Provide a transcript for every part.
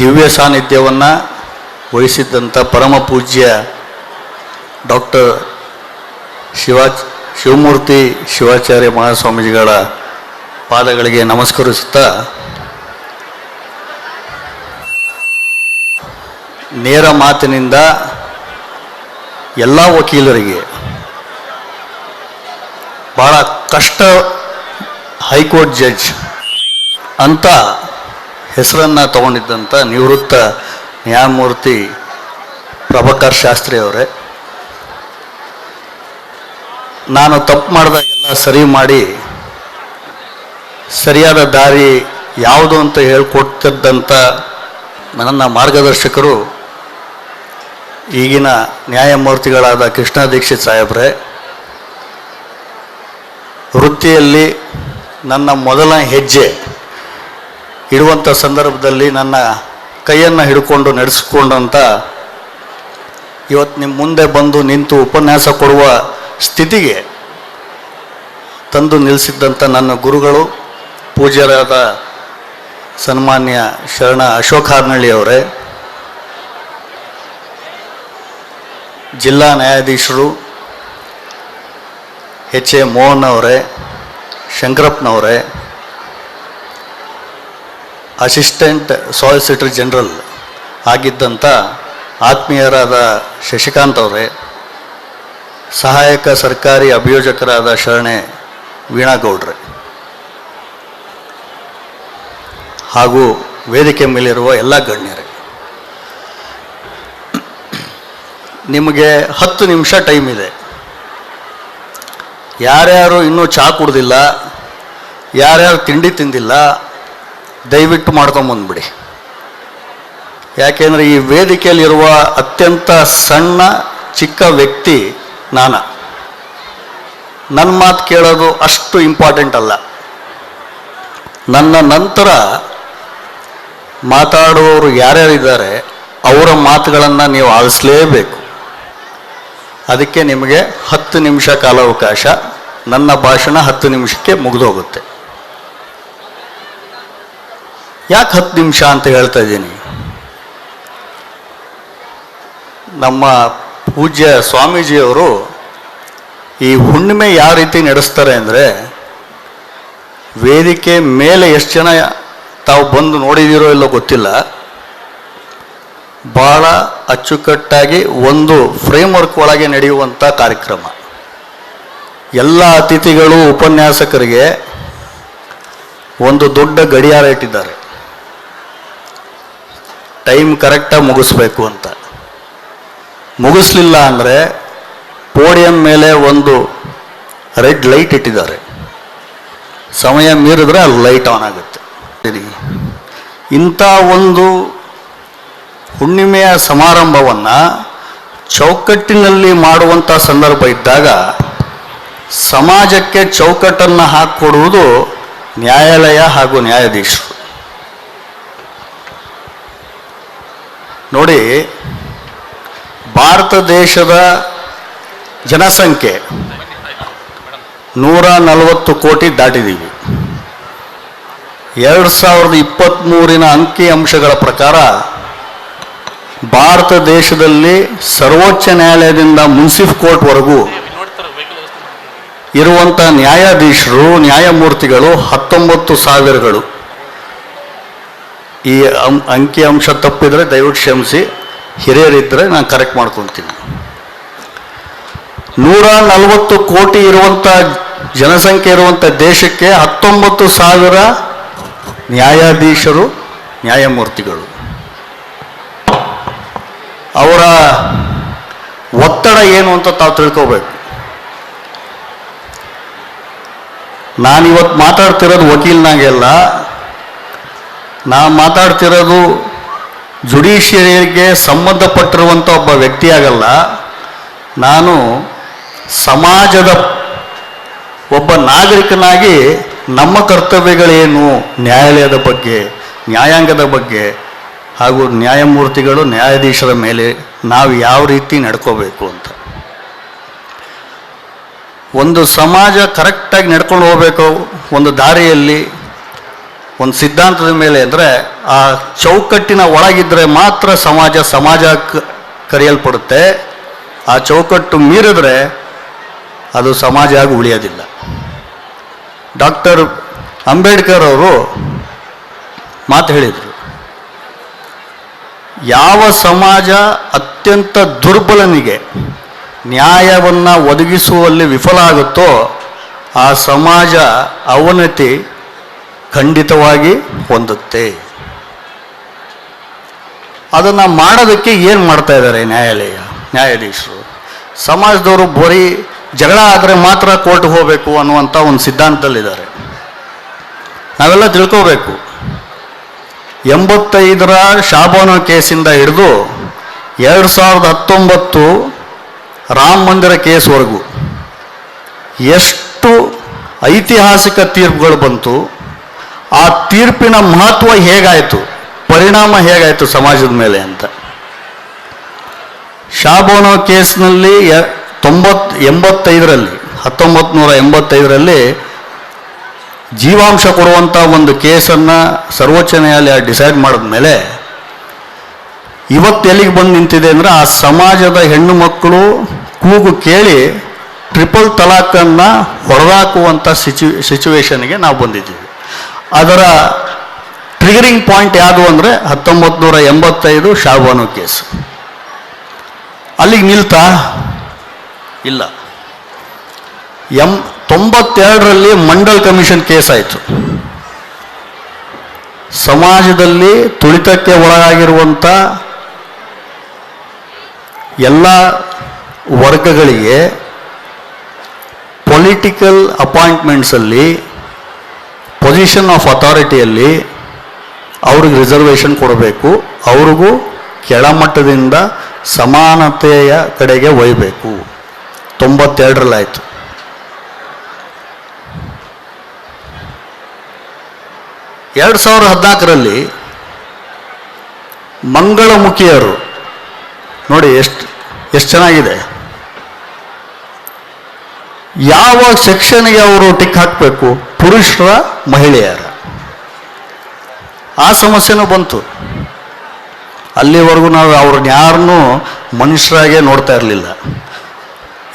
ದಿವ್ಯ ಸಾನ್ನಿಧ್ಯವನ್ನು ವಹಿಸಿದ್ದಂಥ ಪರಮ ಪೂಜ್ಯ ಡಾಕ್ಟರ್ ಶಿವಾ ಶಿವಮೂರ್ತಿ ಶಿವಾಚಾರ್ಯ ಮಹಾಸ್ವಾಮೀಜಿಗಳ ಪಾದಗಳಿಗೆ ನಮಸ್ಕರಿಸುತ್ತಾ ನೇರ ಮಾತಿನಿಂದ ಎಲ್ಲ ವಕೀಲರಿಗೆ ಭಾಳ ಕಷ್ಟ ಹೈಕೋರ್ಟ್ ಜಡ್ಜ್ ಅಂತ ಹೆಸರನ್ನು ತಗೊಂಡಿದ್ದಂಥ ನಿವೃತ್ತ ನ್ಯಾಯಮೂರ್ತಿ ಪ್ರಭಾಕರ್ ಶಾಸ್ತ್ರಿ ಅವರೇ. ನಾನು ತಪ್ಪು ಮಾಡಿದಾಗೆಲ್ಲ ಸರಿ ಮಾಡಿ ಸರಿಯಾದ ದಾರಿ ಯಾವುದು ಅಂತ ಹೇಳ್ಕೊಡ್ತಿದ್ದಂಥ ನನ್ನ ಮಾರ್ಗದರ್ಶಕರು ಈಗಿನ ನ್ಯಾಯಮೂರ್ತಿಗಳಾದ ಕೃಷ್ಣ ದೀಕ್ಷಿತ್ ಸಾಹೇಬ್ರೆ, ವೃತ್ತಿಯಲ್ಲಿ ನನ್ನ ಮೊದಲ ಹೆಜ್ಜೆ ಇಡುವಂಥ ಸಂದರ್ಭದಲ್ಲಿ ನನ್ನ ಕೈಯನ್ನು ಹಿಡ್ಕೊಂಡು ನಡೆಸಿಕೊಂಡಂಥ ಇವತ್ತು ನಿಮ್ಮ ಮುಂದೆ ಬಂದು ನಿಂತು ಉಪನ್ಯಾಸ ಕೊಡುವ ಸ್ಥಿತಿಗೆ ತಂದು ನಿಲ್ಲಿಸಿದ್ದಂಥ ನನ್ನ ಗುರುಗಳು, ಪೂಜ್ಯರಾದ ಸನ್ಮಾನ್ಯ ಶರಣ ಅಶೋಕ್ ಅವರೇ, ಜಿಲ್ಲಾ ನ್ಯಾಯಾಧೀಶರು ಎಚ್ ಎ ಮೋಹನ್ ಅವರೇ, ಶಂಕರಪ್ಪನವರೇ ಅಸಿಸ್ಟೆಂಟ್ ಸಾಲಿಸಿಟರ್ ಜನರಲ್ ಆಗಿದ್ದಂಥ ಆತ್ಮೀಯರಾದ ಶಶಿಕಾಂತ್ ಅವರೇ, ಸಹಾಯಕ ಸರ್ಕಾರಿ ಅಭಿಯೋಜಕರಾದ ಶರಣೆ ವೀಣಾಗೌಡ್ರೆ, ಹಾಗೂ ವೇದಿಕೆ ಮೇಲಿರುವ ಎಲ್ಲ ಗಣ್ಯರೇ. ನಿಮಗೆ ಹತ್ತು ನಿಮಿಷ ಟೈಮ್ ಇದೆ. ಯಾರ್ಯಾರು ಇನ್ನೂ ಚಹಾ ಕುಡ್ದಿಲ್ಲ, ಯಾರ್ಯಾರು ತಿಂಡಿ ತಿಂದಿಲ್ಲ ದಯವಿಟ್ಟು ಮಾಡ್ಕೊಂಬಂದ್ಬಿಡಿ ಯಾಕೆಂದರೆ ಈ ವೇದಿಕೆಯಲ್ಲಿರುವ ಅತ್ಯಂತ ಸಣ್ಣ, ಚಿಕ್ಕ ವ್ಯಕ್ತಿ ನಾನ. ನನ್ನ ಮಾತು ಕೇಳೋದು ಅಷ್ಟು ಇಂಪಾರ್ಟೆಂಟ್ ಅಲ್ಲ. ನನ್ನ ನಂತರ ಮಾತಾಡುವವರು ಯಾರ್ಯಾರಿದ್ದಾರೆ, ಅವರ ಮಾತುಗಳನ್ನು ನೀವು ಆಲಿಸಲೇಬೇಕು. ಅದಕ್ಕೆ ನಿಮಗೆ ಹತ್ತು ನಿಮಿಷ ಕಾಲಾವಕಾಶ. ನನ್ನ ಭಾಷಣ ಹತ್ತು ನಿಮಿಷಕ್ಕೆ ಮುಗಿದೋಗುತ್ತೆ. ಯಾಕೆ ಹತ್ತು ನಿಮಿಷ ಅಂತ ಹೇಳ್ತಾ ಇದ್ದೀನಿ? ನಮ್ಮ ಪೂಜ್ಯ ಸ್ವಾಮೀಜಿಯವರು ಈ ಹುಣ್ಣಿಮೆ ಯಾವ ರೀತಿ ನಡೆಸ್ತಾರೆ ಅಂದರೆ ವೇದಿಕೆ ಮೇಲೆ ಎಷ್ಟು ಜನ ತಾವು ಬಂದು ನೋಡಿದಿರೋ ಇಲ್ಲೋ ಗೊತ್ತಿಲ್ಲ. ಭಾಳ ಅಚ್ಚುಕಟ್ಟಾಗಿ ಒಂದು ಫ್ರೇಮ್ವರ್ಕ್ ಒಳಗೆ ನಡೆಯುವಂಥ ಕಾರ್ಯಕ್ರಮ. ಎಲ್ಲ ಅತಿಥಿಗಳು, ಉಪನ್ಯಾಸಕರಿಗೆ ಒಂದು ದೊಡ್ಡ ಗಡಿಯಾರ ಇಟ್ಟಿದ್ದಾರೆ. ಟೈಮ್ ಕರೆಕ್ಟಾಗಿ ಮುಗಿಸ್ಬೇಕು ಅಂತ. ಮುಗಿಸ್ಲಿಲ್ಲ ಅಂದರೆ ಪೋಡಿಯಂ ಮೇಲೆ ಒಂದು ರೆಡ್ ಲೈಟ್ ಇಟ್ಟಿದ್ದಾರೆ. ಸಮಯ ಮೀರಿದ್ರೆ ಅಲ್ಲಿ ಲೈಟ್ ಆನ್ ಆಗುತ್ತೆ. ಸರಿ. ಇಂಥ ಒಂದು ಹುಣ್ಣಿಮೆಯ ಸಮಾರಂಭವನ್ನು ಚೌಕಟ್ಟಿನಲ್ಲಿ ಮಾಡುವಂಥ ಸಂದರ್ಭ ಇದ್ದಾಗ ಸಮಾಜಕ್ಕೆ ಚೌಕಟ್ಟನ್ನು ಹಾಕಿಕೊಡುವುದು ನ್ಯಾಯಾಲಯ ಹಾಗೂ ನ್ಯಾಯಾಧೀಶರು. ನೋಡಿ, ಭಾರತ ದೇಶದ ಜನಸಂಖ್ಯೆ ನೂರ ನಲವತ್ತು ಕೋಟಿ ದಾಟಿದ್ದೀವಿ ಎರಡು ಸಾವಿರದ ಇಪ್ಪತ್ತ್ಮೂರಿನ ಅಂಕಿ ಅಂಶಗಳ ಪ್ರಕಾರ ಭಾರತ ದೇಶದಲ್ಲಿ ಸರ್ವೋಚ್ಚ ನ್ಯಾಯಾಲಯದಿಂದ ಮುನ್ಸಿಫ್ ಕೋರ್ಟ್ವರೆಗೂ ಇರುವಂಥ ನ್ಯಾಯಾಧೀಶರು, ನ್ಯಾಯಮೂರ್ತಿಗಳು ಹತ್ತೊಂಬತ್ತು ಸಾವಿರಗಳು. ಈ ಅಂ- ಅಂಕಿ ಅಂಶ ತಪ್ಪಿದರೆ ದಯವಿಟ್ಟು ಕ್ಷಮಿಸಿ. ಹಿರಿಯರಿದ್ದರೆ ನಾನು ಕರೆಕ್ಟ್ ಮಾಡ್ಕೊತೀನಿ. ನೂರ ನಲವತ್ತು ಕೋಟಿ ಇರುವಂಥ ಜನಸಂಖ್ಯೆ ಇರುವಂಥ ದೇಶಕ್ಕೆ ಹತ್ತೊಂಬತ್ತು ಸಾವಿರ ನ್ಯಾಯಾಧೀಶರು, ನ್ಯಾಯಮೂರ್ತಿಗಳು. ಅವರ ಒತ್ತಡ ಏನು ಅಂತ ತಾವು ತಿಳ್ಕೋಬೇಕು. ನಾನಿವತ್ತು ಮಾತಾಡ್ತಿರೋದು ವಕೀಲ್ನಾಗೆಲ್ಲ ನಾ ಮಾತಾಡ್ತಿರೋದು ಜುಡಿಷಿಯರಿಗೆ ಸಂಬಂಧಪಟ್ಟಿರುವಂಥ ಒಬ್ಬ ವ್ಯಕ್ತಿಯಾಗಲ್ಲ ನಾನು ಸಮಾಜದ ಒಬ್ಬ ನಾಗರಿಕನಾಗಿ ನಮ್ಮ ಕರ್ತವ್ಯಗಳೇನು? ನ್ಯಾಯಾಲಯದ ಬಗ್ಗೆ, ನ್ಯಾಯಾಂಗದ ಬಗ್ಗೆ ಹಾಗೂ ನ್ಯಾಯಮೂರ್ತಿಗಳು, ನ್ಯಾಯಾಧೀಶರ ಮೇಲೆ ನಾವು ಯಾವ ರೀತಿ ನಡ್ಕೋಬೇಕು ಅಂತ. ಒಂದು ಸಮಾಜ ಕರೆಕ್ಟಾಗಿ ನಡ್ಕೊಂಡು ಹೋಗಬೇಕು, ಒಂದು ದಾರಿಯಲ್ಲಿ ಒಂದು ಸಿದ್ಧಾಂತದ ಮೇಲೆ ಅಂದರೆ ಆ ಚೌಕಟ್ಟಿನ ಒಳಗಿದ್ದರೆ ಮಾತ್ರ ಸಮಾಜ ಸಮಾಜ ಕರೆಯಲ್ಪಡುತ್ತೆ. ಆ ಚೌಕಟ್ಟು ಮೀರಿದ್ರೆ ಅದು ಸಮಾಜ ಆಗಿ ಉಳಿಯೋದಿಲ್ಲ. ಡಾಕ್ಟರ್ ಅಂಬೇಡ್ಕರ್ ಅವರು ಮಾತು ಹೇಳಿದರು, ಯಾವ ಸಮಾಜ ಅತ್ಯಂತ ದುರ್ಬಲನಿಗೆ ನ್ಯಾಯವನ್ನು ಒದಗಿಸುವಲ್ಲಿ ವಿಫಲ ಆಗುತ್ತೋ ಆ ಸಮಾಜ ಅವನತಿ ಖಂಡಿತವಾಗಿ ಹೊಂದುತ್ತೆ. ಅದನ್ನು ಮಾಡೋದಕ್ಕೆ ಏನು ಮಾಡ್ತಾ ಇದ್ದಾರೆ ನ್ಯಾಯಾಲಯ, ನ್ಯಾಯಾಧೀಶರು? ಸಮಾಜದವರು ಬರೀ ಜಗಳ ಆದರೆ ಮಾತ್ರ ಕೋರ್ಟ್ ಹೋಗಬೇಕು ಅನ್ನುವಂಥ ಒಂದು ಸಿದ್ಧಾಂತದಲ್ಲಿದ್ದಾರೆ. ನಾವೆಲ್ಲ ತಿಳ್ಕೋಬೇಕು. ಎಂಬತ್ತೈದರ ಶಾಬಾನು ಕೇಸಿಂದ ಹಿಡಿದು ಎರಡು ಸಾವಿರದ ಹತ್ತೊಂಬತ್ತು ರಾಮ ಮಂದಿರ ಕೇಸ್ವರೆಗೂ ಎಷ್ಟು ಐತಿಹಾಸಿಕ ತೀರ್ಪುಗಳು ಬಂತು ಆ ತೀರ್ಪಿನ ಮಹತ್ವ ಹೇಗಾಯಿತು? ಪರಿಣಾಮ ಹೇಗಾಯಿತು ಸಮಾಜದ ಮೇಲೆ ಅಂತ? ಶಾಬೋನೋ ಕೇಸ್ನಲ್ಲಿ ತೊಂಬತ್ ಎಂಬತ್ತೈದರಲ್ಲಿ ಹತ್ತೊಂಬತ್ತು ನೂರ ಎಂಬತ್ತೈದರಲ್ಲಿ ಜೀವಾಂಶ ಕೊಡುವಂಥ ಒಂದು ಕೇಸನ್ನು ಸರ್ವೋಚ್ಚ ನ್ಯಾಯಾಲಯ ಡಿಸೈಡ್ ಮಾಡಿದ ಮೇಲೆ ಇವತ್ತು ಎಲ್ಲಿಗೆ ಬಂದು ನಿಂತಿದೆ ಅಂದರೆ ಆ ಸಮಾಜದ ಹೆಣ್ಣು ಮಕ್ಕಳು ಕೂಗು ಕೇಳಿ ಟ್ರಿಪಲ್ ತಲಾಖನ್ನು ಹೊರದಾಕುವಂಥ ಸಿಚು ಸಿಚುವೇಶನ್ಗೆ ನಾವು ಬಂದಿದ್ದೀವಿ. ಅದರ ಟ್ರಿಗರಿಂಗ್ ಪಾಯಿಂಟ್ ಯಾವುದು ಅಂದರೆ ಹತ್ತೊಂಬತ್ತು ನೂರ ಎಂಬತ್ತೈದು ಶಾಬಾನು ಕೇಸ್. ಅಲ್ಲಿಗೆ ನಿಲ್ತಾ? ಇಲ್ಲ. ಎಂ, ತೊಂಬತ್ತೆರಡರಲ್ಲಿ ಮಂಡಲ್ ಕಮಿಷನ್ ಕೇಸ್ ಆಯಿತು ಸಮಾಜದಲ್ಲಿ ತುಳಿತಕ್ಕೆ ಒಳಗಾಗಿರುವಂಥ ಎಲ್ಲ ವರ್ಗಗಳಿಗೆ ಪೊಲಿಟಿಕಲ್ ಅಪಾಯಿಂಟ್ಮೆಂಟ್ಸಲ್ಲಿ ಪೊಸಿಷನ್ ಆಫ್ ಅಥಾರಿಟಿಯಲ್ಲಿ ಅವ್ರಿಗೆ ರಿಸರ್ವೇಷನ್ ಕೊಡಬೇಕು, ಅವ್ರಿಗೂ ಕೆಳಮಟ್ಟದಿಂದ ಸಮಾನತೆಯ ಕಡೆಗೆ ಒಯ್ಯಬೇಕು ತೊಂಬತ್ತೆರಡರಲ್ಲಾಯಿತು ಎರಡು ಸಾವಿರದ ಹದಿನಾಲ್ಕರಲ್ಲಿ ಮಂಗಳಮುಖಿಯರು, ನೋಡಿ ಎಷ್ಟು ಎಷ್ಟು ಚೆನ್ನಾಗಿದೆ. ಯಾವ ಸೆಕ್ಷನ್ಗೆ ಅವರು ಟಿಕ್ ಹಾಕಬೇಕು? ಪುರುಷರ ಮಹಿಳೆಯರ. ಆ ಸಮಸ್ಯೆನೂ ಬಂತು. ಅಲ್ಲಿವರೆಗೂ ನಾವು ಅವ್ರನ್ನ ಯಾರನ್ನೂ ಮನುಷ್ಯರಾಗೆ ನೋಡ್ತಾ ಇರಲಿಲ್ಲ.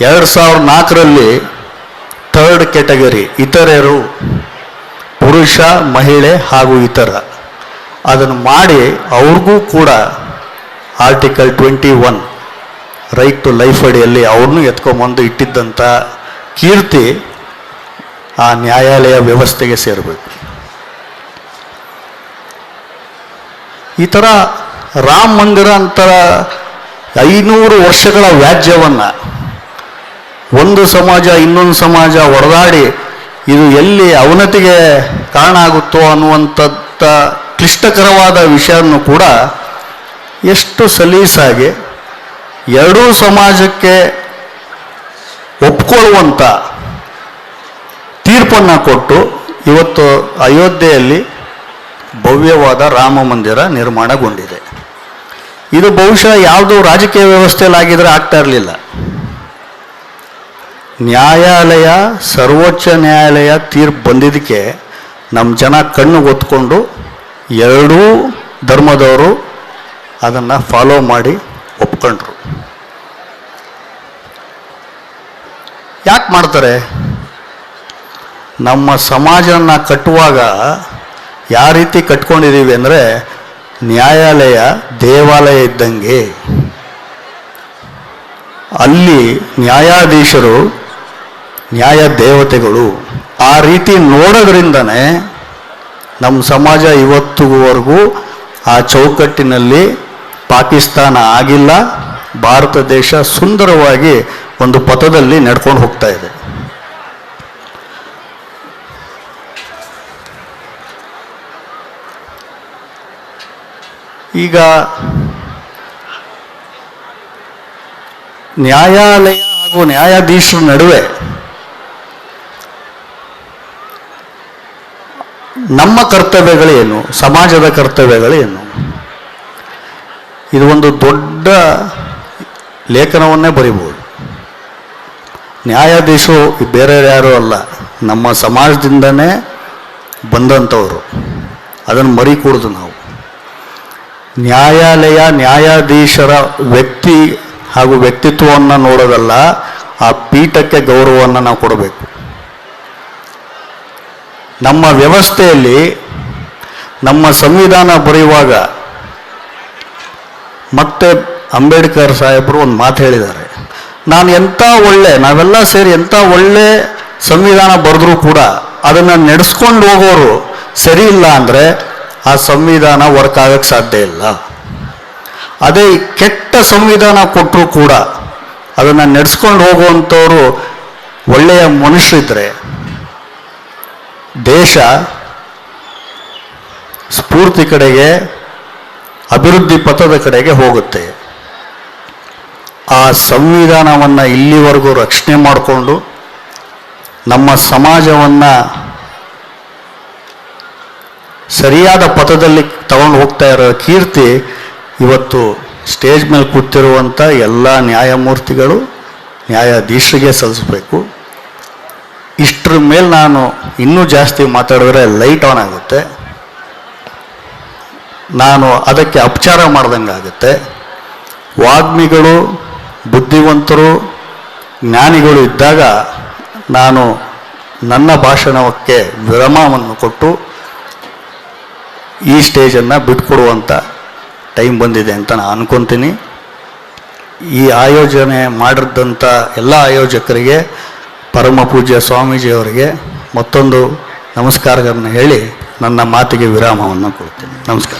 ಎರಡು ಸಾವಿರದ ನಾಲ್ಕರಲ್ಲಿ ಥರ್ಡ್ ಕೆಟಗರಿ ಇತರರು ಪುರುಷ, ಮಹಿಳೆ ಹಾಗೂ ಇತರ. ಅದನ್ನು ಮಾಡಿ ಅವ್ರಿಗೂ ಕೂಡ article twenty one right to life ಅಡಿಯಲ್ಲಿ ಅವ್ರನ್ನೂ ಎತ್ಕೊಂಬಂದು ಇಟ್ಟಿದ್ದಂಥ ಕೀರ್ತಿ ಆ ನ್ಯಾಯಾಲಯ ವ್ಯವಸ್ಥೆಗೆ ಸೇರಬೇಕು. ಈ ಥರ ರಾಮ ಮಂದಿರ ಅಂತ ಐನೂರು ವರ್ಷಗಳ ವ್ಯಾಜ್ಯವನ್ನು ಒಂದು ಸಮಾಜ ಇನ್ನೊಂದು ಸಮಾಜ ಹೊಡೆದಾಡಿ ಇದು ಎಲ್ಲಿ ಅವನತಿಗೆ ಕಾರಣ ಆಗುತ್ತೋ ಅನ್ನುವಂಥದ್ದ ಕ್ಲಿಷ್ಟಕರವಾದ ವಿಷಯವನ್ನು ಕೂಡ ಎಷ್ಟು ಸಲೀಸಾಗಿ ಎರಡೂ ಸಮಾಜಕ್ಕೆ ಒಪ್ಕೊಳ್ಳುವಂಥ ತೀರ್ಪನ್ನು ಕೊಟ್ಟು ಇವತ್ತು ಅಯೋಧ್ಯೆಯಲ್ಲಿ ಭವ್ಯವಾದ ರಾಮ ಮಂದಿರ ನಿರ್ಮಾಣಗೊಂಡಿದೆ. ಇದು ಬಹುಶಃ ಯಾವುದೋ ರಾಜಕೀಯ ವ್ಯವಸ್ಥೆಯಲ್ಲಿ ಆಗಿದ್ರೆ ಆಗ್ತಾ ಇರಲಿಲ್ಲ. ನ್ಯಾಯಾಲಯ, ಸರ್ವೋಚ್ಚ ನ್ಯಾಯಾಲಯ ತೀರ್ಪು ಬಂದಿದ್ದಕ್ಕೆ ನಮ್ಮ ಜನ ಕಣ್ಣು ಒತ್ಕೊಂಡು ಎರಡೂ ಧರ್ಮದವರು ಅದನ್ನು ಫಾಲೋ ಮಾಡಿ ಒಪ್ಕೊಂಡ್ರು. ಯಾಕೆ ಮಾಡ್ತಾರೆ? ನಮ್ಮ ಸಮಾಜನ ಕಟ್ಟುವಾಗ ಯಾವ ರೀತಿ ಕಟ್ಕೊಂಡಿದ್ದೀವಿ ಅಂದರೆ ನ್ಯಾಯಾಲಯ ದೇವಾಲಯ ಇದ್ದಂಗೆ. ಅಲ್ಲಿ ನ್ಯಾಯಾಧೀಶರು, ನ್ಯಾಯ ದೇವತೆಗಳು ಆ ರೀತಿ ನೋಡೋದ್ರಿಂದನೇ ನಮ್ಮ ಸಮಾಜ ಇವತ್ತಿಗೂವರೆಗೂ ಆ ಚೌಕಟ್ಟಿನಲ್ಲಿ ಪಾಕಿಸ್ತಾನ ಆಗಿಲ್ಲ, ಭಾರತ ದೇಶ ಸುಂದರವಾಗಿ ಒಂದು ಪಥದಲ್ಲಿ ನಡ್ಕೊಂಡು ಹೋಗ್ತಾ ಇದೆ. ಈಗ ನ್ಯಾಯಾಲಯ ಹಾಗೂ ನ್ಯಾಯಾಧೀಶರ ನಡುವೆ ನಮ್ಮ ಕರ್ತವ್ಯಗಳೇನು ಸಮಾಜದ ಕರ್ತವ್ಯಗಳೇನು ಇದು ಒಂದು ದೊಡ್ಡ ಲೇಖನವನ್ನೇ ಬರಿಬೋದು. ನ್ಯಾಯಾಧೀಶರು ಬೇರೆ ಯಾರು ಅಲ್ಲ. ನಮ್ಮ ಸಮಾಜದಿಂದನೇ ಬಂದಂಥವರು. ಅದನ್ನು ಮರಿಕೂಡ್ದು ನಾವು. ನ್ಯಾಯಾಲಯ ನ್ಯಾಯಾಧೀಶರ ವ್ಯಕ್ತಿ ಹಾಗೂ ವ್ಯಕ್ತಿತ್ವವನ್ನು ನೋಡೋದಲ್ಲ, ಆ ಪೀಠಕ್ಕೆ ಗೌರವವನ್ನು ನಾವು ಕೊಡಬೇಕು. ನಮ್ಮ ವ್ಯವಸ್ಥೆಯಲ್ಲಿ ನಮ್ಮ ಸಂವಿಧಾನ ಬರೆಯುವಾಗ ಮತ್ತೆ ಅಂಬೇಡ್ಕರ್ ಸಾಹೇಬರು ಒಂದು ಮಾತು ಹೇಳಿದ್ದಾರೆ. ನಾನು ಎಂಥ ಒಳ್ಳೆ, ನಾವೆಲ್ಲ ಸೇರಿ ಎಂಥ ಒಳ್ಳೆ ಸಂವಿಧಾನ ಬರೆದ್ರೂ ಕೂಡ ಅದನ್ನು ನಡೆಸ್ಕೊಂಡು ಹೋಗೋರು ಸರಿ ಇಲ್ಲ ಅಂದರೆ ಆ ಸಂವಿಧಾನ ವರ್ಕ್ ಆಗಕ್ಕೆ ಸಾಧ್ಯ ಇಲ್ಲ. ಅದೇ ಕೆಟ್ಟ ಸಂವಿಧಾನ ಕೊಟ್ಟರು ಕೂಡ ಅದನ್ನು ನಡೆಸ್ಕೊಂಡು ಹೋಗುವಂಥವ್ರು ಒಳ್ಳೆಯ ಮನುಷ್ಯರಿದ್ದರೆ ದೇಶ ಸ್ಫೂರ್ತಿ ಕಡೆಗೆ, ಅಭಿವೃದ್ಧಿ ಪಥದ ಕಡೆಗೆ ಹೋಗುತ್ತೆ. ಆ ಸಂವಿಧಾನವನ್ನು ಇಲ್ಲಿವರೆಗೂ ರಕ್ಷಣೆ ಮಾಡಿಕೊಂಡು ನಮ್ಮ ಸಮಾಜವನ್ನು ಸರಿಯಾದ ಪಥದಲ್ಲಿ ತಗೊಂಡು ಹೋಗ್ತಾ ಇರೋ ಕೀರ್ತಿ ಇವತ್ತು ಸ್ಟೇಜ್ ಮೇಲೆ ಕೂತಿರುವಂಥ ಎಲ್ಲ ನ್ಯಾಯಮೂರ್ತಿಗಳು, ನ್ಯಾಯಾಧೀಶರಿಗೆ ಸಲ್ಲಿಸಬೇಕು. ಇಷ್ಟರ ಮೇಲೆ ನಾನು ಇನ್ನೂ ಜಾಸ್ತಿ ಮಾತಾಡಿದ್ರೆ ಲೈಟ್ ಆನ್ ಆಗುತ್ತೆ. ನಾನು ಅದಕ್ಕೆ ಅಪಚಾರ ಮಾಡ್ದಂಗೆ ಆಗುತ್ತೆ. ವಾಗ್ಮಿಗಳು, ಬುದ್ಧಿವಂತರು, ಜ್ಞಾನಿಗಳು ಇದ್ದಾಗ ನಾನು ನನ್ನ ಭಾಷಣಕ್ಕೆ ವಿರಾಮವನ್ನು ಕೊಟ್ಟು ಈ ಸ್ಟೇಜನ್ನು ಬಿಟ್ಕೊಡುವಂಥ ಟೈಮ್ ಬಂದಿದೆ ಅಂತ ನಾನು ಅನ್ಕೊತೀನಿ. ಈ ಆಯೋಜನೆ ಮಾಡಿದಂಥ ಎಲ್ಲ ಆಯೋಜಕರಿಗೆ, ಪರಮ ಪೂಜ್ಯ ಸ್ವಾಮೀಜಿಯವರಿಗೆ ಮತ್ತೊಂದು ನಮಸ್ಕಾರಗಳನ್ನು ಹೇಳಿ ನನ್ನ ಮಾತಿಗೆ ವಿರಾಮವನ್ನು ಕೊಡ್ತೀನಿ. ನಮಸ್ಕಾರ.